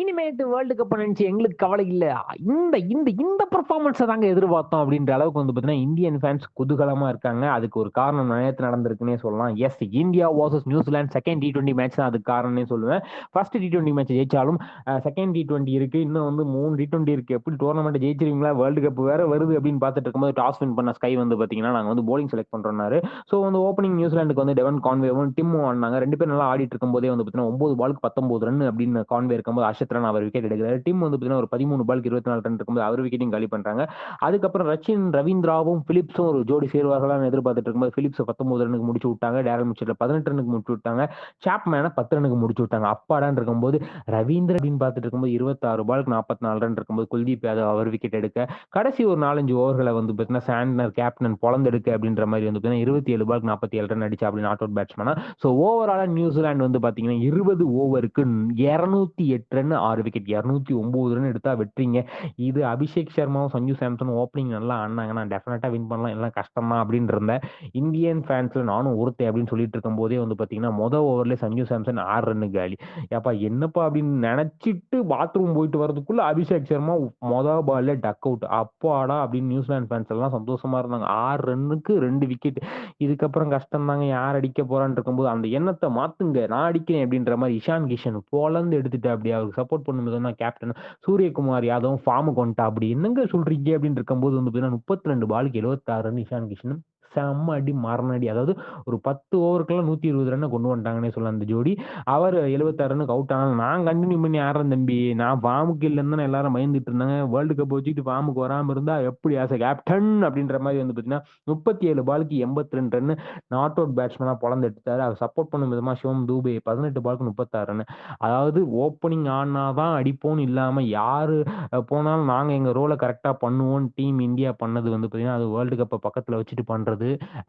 இனிமேட்டு world cup நினைச்சு எங்களுக்கு கவலை இல்லை இந்த இந்த இந்த பர்ஃபார்மன்ஸை தாங்க எதிர்பார்த்தோம் அப்படின்ற அளவுக்கு வந்து பார்த்தீங்கன்னா, இந்தியன் ஃபேன்ஸ் குதூகலமாக இருக்காங்க. அதுக்கு ஒரு காரணம் நேத்து நடந்திருக்குன்னே சொல்லலாம். Yes India versus New Zealand second T20 match தான் அதுக்கு காரணம்னே சொல்லுவேன். ஃபர்ஸ்ட் டி20 மேட்ச் ஜெயிச்சாலும் செகண்ட் டி டி20 இருக்கு. இன்னும் வந்து 3 டி20 இருக்கு. எப்படி டோர்னமெண்ட் ஜெயிச்சிருவீங்களா? வேர்ல்டு கப் வேற வருது அப்படின்னு பார்த்துட்டு இருக்கும்போது டாஸ் வின் பண்ண ஸ்கை வந்து பார்த்தீங்கன்னா, நாங்கள் வந்து போலிங் செலக்ட் பண்ணுறோம்னாரு ஸோ வந்து ஓப்பனிங் நியூசிலாந்துக்கு வந்து டெவன் கான்வேவும், டிம்மும் ஆடினாங்க ரெண்டு பேரும் நல்லா ஆடிட்டு இருக்கும்போதே வந்து பார்த்தீங்கன்னா, ஒன்பது பாலுக்கு 19 ரன் அப்படின்னு கான்வே இருக்கும்போது அஷத் ராணா அவர் விக்கெட் எடுக்கிறார் டிம் வந்து பார்த்தீங்கன்னா, ஒரு 13 பாலுக்கு 24 ரன் இருக்கும்போது அவர் விக்கெட்டையும் காலி பண்ணுறாங்க அதுக்கப்புறம் ரச்சின், ரவீந்திராவும், பிலிப்ஸும் ஒரு ஜோடி சேருவார்களான்னு எதிர்பார்த்துட்டு இருக்கும்போது பிலிப்ஸ 19 ரன்னுக்கு முடிச்சு விட்டாங்க. டேரல் மிச்சர்ல 18 ரன்னுக்கு முடிச்சு விட்டாங்க. சாப்மேன 10 ரன்னுக்கு முடிச்சு விட்டாங்க. அப்பாடான் இருக்கும்போது ரவீந்திர அப்படின்னு பார்த்துட்டு இருக்கும்போது 26 பாலுக்கு 44 ரன் இருக்கும்போது குல்தீப் யாதவ் அவர் விக்கெட் எடுக்க, கடைசி ஒரு நாலஞ்சு ஓவர்களை வந்து பார்த்தீங்கன்னா, சாண்ட்னர் கேப்டன் பொழந்தெடுக்க அப்படின்ற மாதிரி வந்து பார்த்தீங்கன்னா, 27 பாலுக்கு 47 ரன் அடிச்சு அப்படி நாட் அவுட் பேட்ஸ்மேனா. ஸோ ஓவராலா நியூசிலாந்து வந்து பார்த்தீங்கன்னா, 20 ஓவருக்கு 208 ரன் ஆறு விக்கெட் 209 ரன் எடுத்தா வெற்றிங்க. இது அபிஷேக் சர்மாவும், சஞ்சு சாம்சனும் ஓப்பனிங் நல்லா ஆடுனாங்கன்னா டெஃபினட்டா வின் பண்ணலாம். எல்லாம் கஷ்டம் தான் அப்படின்னு இருந்தேன். இந்தியன் ஃபேன்ஸ்ல நானும் ஒருத்தே அப்படின்னு சொல்லிட்டு இருக்கும்போதே வந்து பார்த்தீங்கன்னா, மொதல் ஓவர்ல சஞ்சு சாம்சன் ஆறு ரன்னு காலி. ஏப்பா என்னப்பா அப்படின்னு நினைச்சிட்டு பாத்ரூம் போயிட்டு வரதுக்குள்ள அபிஷேக் சர்மா மொத பால்ல டக் அவுட். அப்பாடா அப்படின்னு நியூசிலாந்து ஃபேன்ஸ் எல்லாம் சந்தோஷமா இருந்தாங்க. ஆறு ரன்னுக்கு ரெண்டு விக்கெட். இதுக்கப்புறம் கஷ்டம் தாங்க யார் அடிக்க போறான்னு இருக்கும்போது, அந்த எண்ணத்தை மாத்துங்க. நான் அடிக்கிறேன் அப்படின்ற மாதிரி இஷான் கிஷன் போலந்து எடுத்துட்டு அப்படி அவருக்கு சப்போர்ட் பண்ணும்போது தான் கேப்டன் சூரியகுமார் யாதவும் ஃபார்முக்கு வந்துட்டாப்டி. என்னங்க சொல்றீங்க அப்படின்னு இருக்கும்போது வந்து பார்த்தீங்கன்னா, 32 பாலுக்கு 76 ரன் இஷான் கிஷன். செம்ம அடி, மரண அடி. அதாவது ஒரு 10 ஓவருக்குள்ள 120 ரன்ன கொண்டு வந்துட்டாங்கன்னே சொல்லலாம் அந்த ஜோடி. அவர் 76 ரன்னுக்கு அவுட் ஆனால் நான் கண்டினியூ பண்ணி ஆடுறேன் தம்பி. நான் ஃபார்முக்கு இல்லைன்னு எல்லாரும் பயந்துட்டு இருந்தாங்க. வேர்ல்டு கப் வச்சுக்கிட்டு ஃபார்முக்கு வராம இருந்தா எப்படி ஆஸ் கேப்டன் அப்படின்ற மாதிரி வந்து பார்த்தீங்கன்னா, 37 பாலுக்கு 82 ரன்னு நாட் அவுட் பேட்ஸ்மேனா பிறந்து எடுத்தார் அவர் சப்போர்ட் பண்ணும் விதமா சிவம் தூபே 18 பாலுக்கு 36 ரன்னு. அதாவது ஓப்பனிங் ஆடுனா தான் அடிப்போம்னு இல்லாம யாரு போனாலும் நாங்க எங்க ரோலை கரெக்டாக பண்ணுவோம்னு டீம் இந்தியா பண்ணது வந்து பார்த்தீங்கன்னா, அது வேர்ல்டு கப்பை பக்கத்துல வச்சுட்டு பண்றது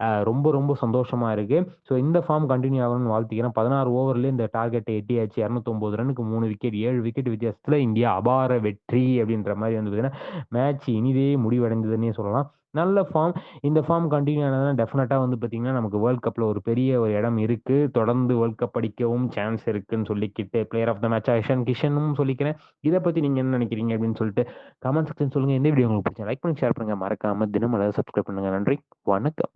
அ ரொம்ப ரொம்ப சந்தோஷமா இருக்கு. ஸோ இந்த ஃபார்ம் கண்டினியூ ஆகணும்னு வாழ்த்திக்கிறேன். 16 ஓவர்லயே இந்த டார்கெட் எட்டியாச்சு. 209 ரன்னுக்கு 3 விக்கெட் ஏழு விக்கெட் வித்தியாசத்துல இந்தியா அபார வெற்றி அப்படின்ற மாதிரி வந்து பார்த்தீங்கன்னா, மேட்ச் இனிதே முடிவடைந்ததுன்னே சொல்லலாம். நல்ல ஃபார்ம். இந்த ஃபார்ம் கண்டினியூ ஆனால் டெஃபினட்டாக வந்து பார்த்தீங்கன்னா, நமக்கு வேர்ல்ட் கப்பில் ஒரு பெரிய ஒரு இடம் இருக்குது தொடர்ந்து வேர்ல்ட் கப் அடிக்கவும் சான்ஸ் இருக்குன்னு சொல்லிக்கிட்டு, player of the match Ishan கிஷனும் சொல்லிக்கிறேன். இதை பற்றி நீங்க என்ன நினைக்கிறீங்க அப்படின்னு சொல்லிட்டு கமெண்ட் செக்ஷன் சொல்லுங்கள் இந்த வீடியோ உங்களுக்கு பிடிச்சா லைக் பண்ணி ஷேர் பண்ணுங்கள் மறக்காம தினமலர் சப்ஸ்கிரைப் பண்ணுங்கள் நன்றி. வணக்கம்.